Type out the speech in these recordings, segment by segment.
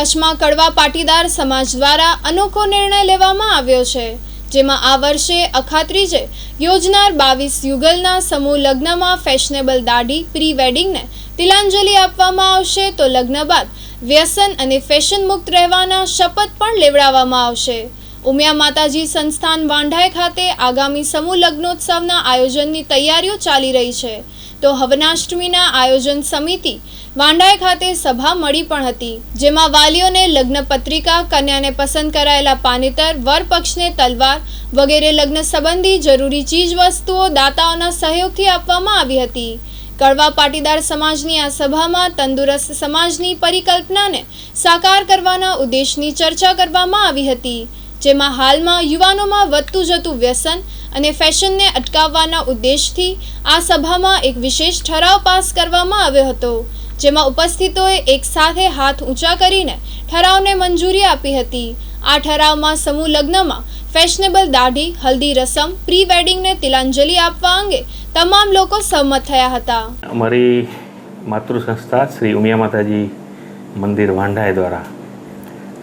કચ્છમાં કડવા પાટીદાર સમાજ દ્વારા અનોખો નિર્ણય લેવામાં આવ્યો છે, જેમાં આ વર્ષે અખાત્રીજે યોજનાર બાવીસ યુગલના સમૂહ લગ્નમાં ફેશનેબલ દાઢી પ્રી વેડિંગને તિલાંજલિ આપવામાં આવશે તો લગ્ન બાદ વ્યસન અને ફેશન મુક્ત રહેવાના શપથ પણ લેવડાવવામાં આવશે. ઉમિયા માતાજી સંસ્થાન વાંઢાઈ ખાતે આગામી સમૂહ લગ્નોત્સવના આયોજનની તૈયારીઓ ચાલી રહી છે. તો હવનાષ્ટમીના આયોજન સમિતિ વાંડાઈ ખાતે સભા મળી પણ હતી, જેમાં વાલીઓને લગ્ન પત્રિકા, કન્યાને પસંદ કરાયેલા પાનેતર, વરપક્ષને તલવાર વગેરે લગ્ન સંબંધી જરૂરી ચીજ વસ્તુઓ દાતાઓના સહયોગથી આપવામાં આવી હતી. કડવા પાટીદાર સમાજની આ સભામાં તંદુરસ્ત સમાજની પરિકલ્પનાને સાકાર કરવાના ઉદ્દેશની ચર્ચા કરવામાં આવી હતી. જેમાં હાલમાં યુવાનોમાં વધતું જતું વ્યસન અને ફેશનને અટકાવવાના ઉદ્દેશથી આ સભામાં એક વિશેષ ઠરાવ પાસ કરવામાં આવ્યો હતો, જેમાં ઉપસ્થિતોએ એક સાથે હાથ ઊંચા કરીને ઠરાવને મંજૂરી આપી હતી. આ ઠરાવમાં સમૂહ લગ્નમાં ફેશનેબલ દાઢી, હલ્દી રસમ પ્રી વેડિંગને તિલાંજલિ આપવા અંગે તમામ લોકો સહમત થયા હતા. અમારી માતૃ શ્રી ઉમિયા માતાજી મંદિર વાંઢાએ દ્વારા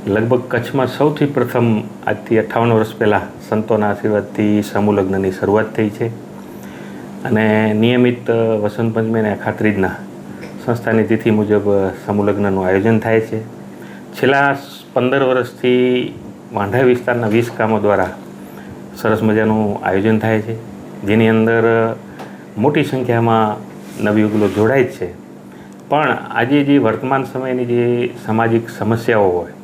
લગભગ કચ્છમાં સૌથી પ્રથમ આજથી અઠ્ઠાવન વર્ષ પહેલાં સંતોના આશીર્વાદથી સમૂહ લગ્નની શરૂઆત થઈ છે. અને નિયમિત વસંત પંચમી અને અખાત્રીજના સંસ્થાની તિથિ મુજબ સમૂહ લગ્નનું આયોજન થાય છે. છેલ્લા પંદર વર્ષથી વાંઢા વિસ્તારના વીસ કામો દ્વારા સરસ મજાનું આયોજન થાય છે. જેની અંદર મોટી સંખ્યામાં નવયુગલો જોડાય જ છે. પણ આજે જે વર્તમાન સમયની જે સામાજિક સમસ્યાઓ હોય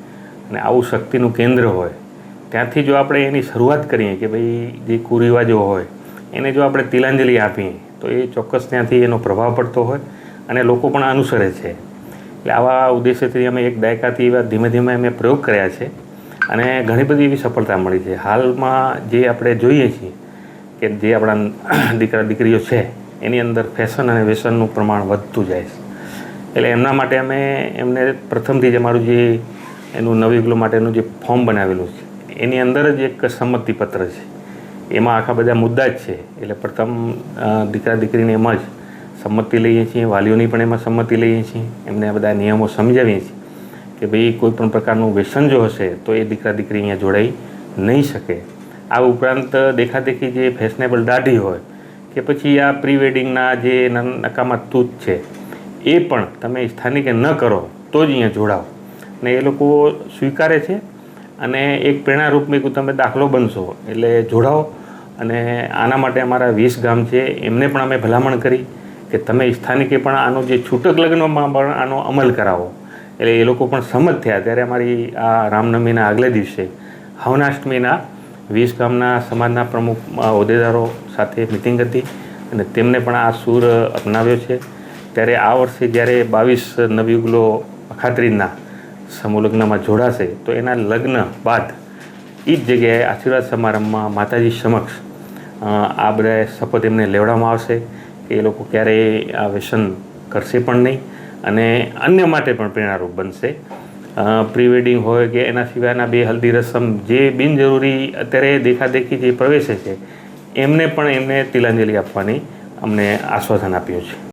અને આવું શક્તિનું કેન્દ્ર હોય, ત્યાંથી જો આપણે એની શરૂઆત કરીએ કે ભાઈ જે કુરિવાજો હોય, એને જો આપણે તિલાંજલિ આપીએ, તો એ ચોક્કસ ત્યાંથી એનો પ્રભાવ પડતો હોય અને લોકો પણ અનુસરે છે. એટલે આવા ઉદ્દેશ્યથી અમે એક દાયકાથી એવા ધીમે ધીમે અમે પ્રયોગ કર્યા છે અને ઘણી બધી એવી સફળતા મળી છે. હાલમાં જે આપણે જોઈએ છીએ કે જે આપણા દીકરા દીકરીઓ છે, એની અંદર ફેશન અને વ્યસનનું પ્રમાણ વધતું જાય છે. એટલે એમના માટે અમે એમને પ્રથમથી જ અમારું જે એનું નવયુગલો માટેનું જે ફોર્મ બનાવેલું છે, એની અંદર જ એક સંમતિપત્ર છે. એમાં આખા બધા મુદ્દા જ છે. એટલે પ્રથમ દીકરા દીકરીને એમાં જ સંમતિ લઈએ છીએ, વાલીઓની પણ એમાં સંમતિ લઈએ છીએ, એમને બધા નિયમો સમજાવીએ છીએ કે ભાઈ કોઈ પણ પ્રકારનું વ્યસન જો હશે, તો એ દીકરા દીકરી અહીંયા જોડાઈ નહીં શકે. આ ઉપરાંત દેખાદેખી જે ફેશનેબલ દાઢી હોય કે પછી આ પ્રી વેડિંગના જે નકામા તૂત છે, એ પણ તમે સ્થાનિકે ન કરો, તો જ અહીંયા જોડાઓ. ને એ લોકો સ્વીકારે છે અને એક પ્રેરણારૂપ મેં તમે દાખલો બનશો. એટલે જોડાઓ અને આના માટે અમારા વીસ ગામ છે. એમને પણ અમે ભલામણ કરી કે તમે સ્થાનિકે પણ આનો જે છૂટક લગ્નમાં પણ આનો અમલ કરાવો. એટલે એ લોકો પણ સંમત થયા. ત્યારે અમારી આ રામનવમીના આગલે દિવસે હવનાષ્ટમીના વીસ ગામના સમાજના પ્રમુખ હોદ્દેદારો સાથે મિટિંગ હતી અને તેમને પણ આ સૂર અપનાવ્યો છે. ત્યારે આ વર્ષે જ્યારે બાવીસ નવયુગલો અખાત્રીજના સમૂહ લગ્નમાં જોડાશે, તો એના લગ્ન બાદ એ જ જગ્યાએ આશીર્વાદ સમારંભમાં માતાજી સમક્ષ આ બધા શપથ એમને લેવડાવવામાં આવશે કે એ લોકો ક્યારેય આ વ્યસન કરશે પણ નહીં અને અન્ય માટે પણ પ્રેરણારૂપ બનશે. પ્રી વેડિંગ હોય કે એના સિવાયના બે હલ્દી રસમ જે બિનજરૂરી અત્યારે દેખાદેખી જે પ્રવેશે છે, એમને પણ એમને તિલાંજલિ આપવાની અમને આશ્વાસન આપ્યું છે.